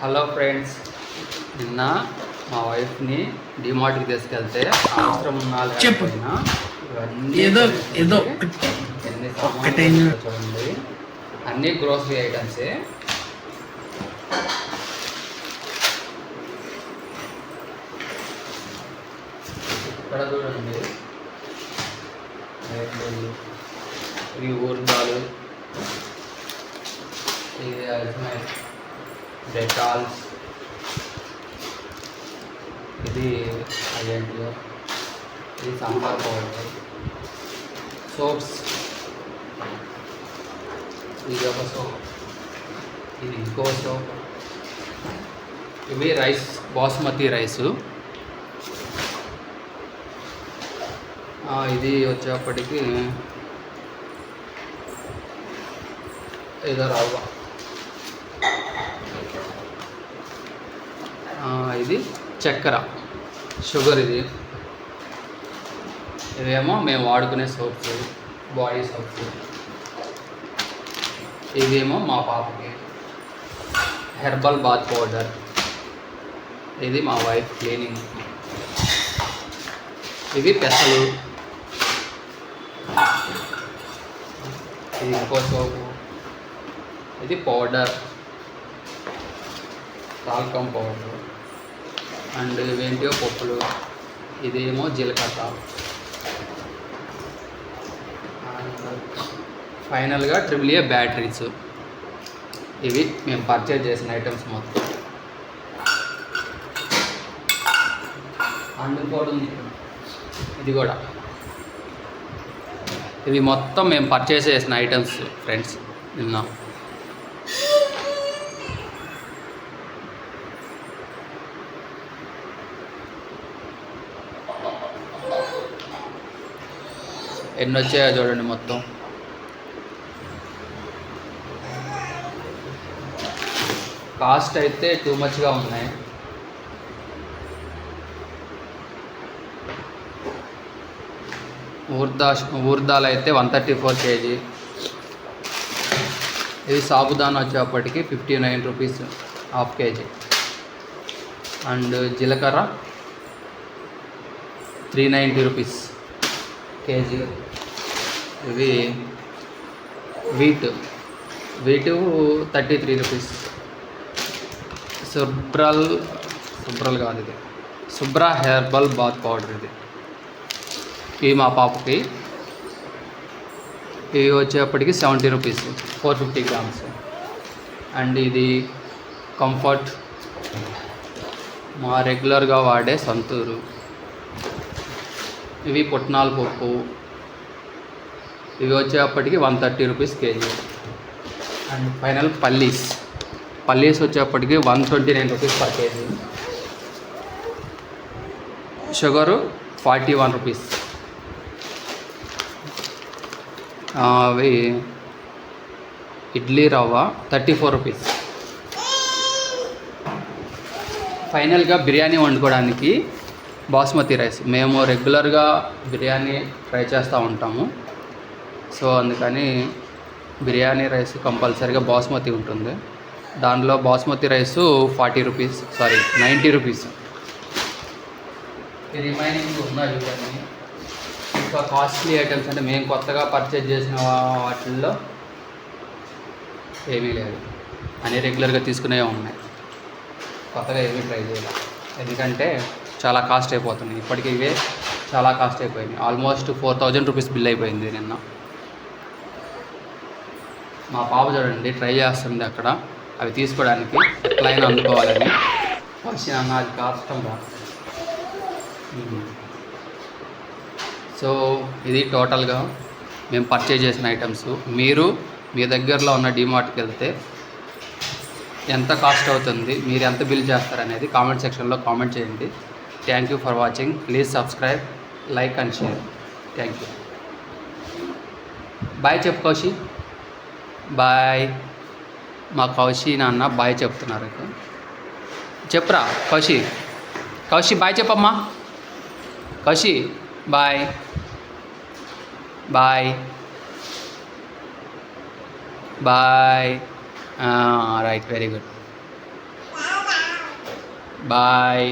Hello friends నిన్న మా వైఫ్ని డిమార్ట్కి తీసుకెళ్తే అవసరం ఉన్నా చెప్పు. లేకపోయినా ఇవన్నీ ఏదో. ఏదో ఎన్ని సామాన్లు చూడండి అన్ని గ్రోసరీ ఐటమ్సే ఇక్కడ చూడండి? ఇవి ఊర్దాలు ఇది అజ్మైర్ డెటాల్స్. ఇది అదేంటిదో ఇది సాంబార్ పౌడర్ సోప్స్ ఇది ఒక సోప్ ఇది ఇంకో సోప్ ఇవి రైస్ బాస్మతి రైసు. ఇది వచ్చేప్పటికి ఏదో రవ్వ. ఇది చక్కెర. షుగర్ ఇది. ఇవేమో మేము వాడుకునే సోప్స్ బాడీ సోప్స్. ఇదేమో మా పాపకి. Herbal bath powder. ఇది మా వైఫ్ క్లీనింగ్. ఇవి పెసలు. ఇది ఇంకో సోపు. ఇది పౌడర్. Talcum powder. అండ్ ఇవేంటివో పప్పులు ఇదేమో జీలకర్ర. అండ్ ఫైనల్గా ట్రిపుల్ ఏ బ్యాటరీస్. ఇవి మేము పర్చేజ్ చేసిన ఐటమ్స్ మొత్తం. అండ్ ఉంది. ఇది కూడా. ఇవి మొత్తం మేము పర్చేస్ చేసిన ఐటమ్స్ ఫ్రెండ్స్ నిన్న ఎన్ని వచ్చాయో చూడండి మొత్తం. కాస్ట్ అయితే టూ మచ్గా ఉన్నాయి. ఊర్దా ఊర్దాలు అయితే వన్ థర్టీ ఫోర్ కేజీ. ఇది సాబుదానా వచ్చేప్పటికి fifty nine rupees half KG. And జీలకర్ర త్రీ నైంటీ రూపీస్. కేజీ. ఇవి wheat. Wheat thirty three rupees. సుబ్రల్ సుబ్రల్ కాదు ఇది. సుబ్రా హెర్బల్ బాత్ పౌడర్ ఇది. ఇవి మా పాపకి. ఇవి వచ్చేప్పటికి seventy rupees four fifty grams. And ఇది కంఫర్ట్. మా రెగ్యులర్గా వాడే సంతూరు. ఇవి పుట్నాల పప్పు. ఇవి వచ్చేప్పటికి one thirty rupees KG. And final పల్లీస్. పల్లీస్ వచ్చేప్పటికి one twenty nine rupees per KG. Sugar forty one rupees. అవి ఇడ్లీ రవ్వ థర్టీ ఫోర్ రూపీస్. ఫైనల్గా బిర్యానీ వండుకోవడానికి బాస్మతి రైస్. మేము రెగ్యులర్గా బిర్యానీ ట్రై చేస్తూ ఉంటాము. సో అందుకని బిర్యానీ రైస్ కంపల్సరీగా బాస్మతి ఉంటుంది. దానిలో basmati rice forty rupees sorry ninety rupees. Remaining ఉన్నాయి ఇవన్నీ? ఇంకా కాస్ట్లీ ఐటమ్స్ అంటే మేము కొత్తగా పర్చేజ్ చేసిన వాటిల్లో ఏమీ లేదు. అన్నీ రెగ్యులర్గా తీసుకునే ఉన్నాయి. కొత్తగా ఏమీ ట్రై చేయాలి ఎందుకంటే చాలా కాస్ట్ అయిపోతున్నాయి ఇప్పటికి ఇవే చాలా కాస్ట్ అయిపోయినాయి. Almost four thousand rupees bill అయిపోయింది నిన్న. మా పాప చూడండి ట్రై చేస్తుంది అక్కడ. అవి తీసుకోవడానికి క్లైన్ అందుకోవాలని. వచ్చి అన్న అది కష్టం రా. సో ఇది టోటల్గా మేము పర్చేజ్ చేసిన ఐటమ్స్ మీరు మీ దగ్గరలో ఉన్న డిమార్ట్కి వెళ్తే ఎంత కాస్ట్ అవుతుంది మీరు ఎంత బిల్ చేస్తారనేది కామెంట్ సెక్షన్లో కామెంట్ చేయండి. Thank you for watching please subscribe like and share thank you bye చెప్పు కౌశి బాయ్ మా కౌశి నాన్న బాయ్ చెప్తున్నారు ఇక. చెప్పురా కౌశి కౌశి బాయ్ చెప్పమ్మా Kaushi bye bye bye right very good bye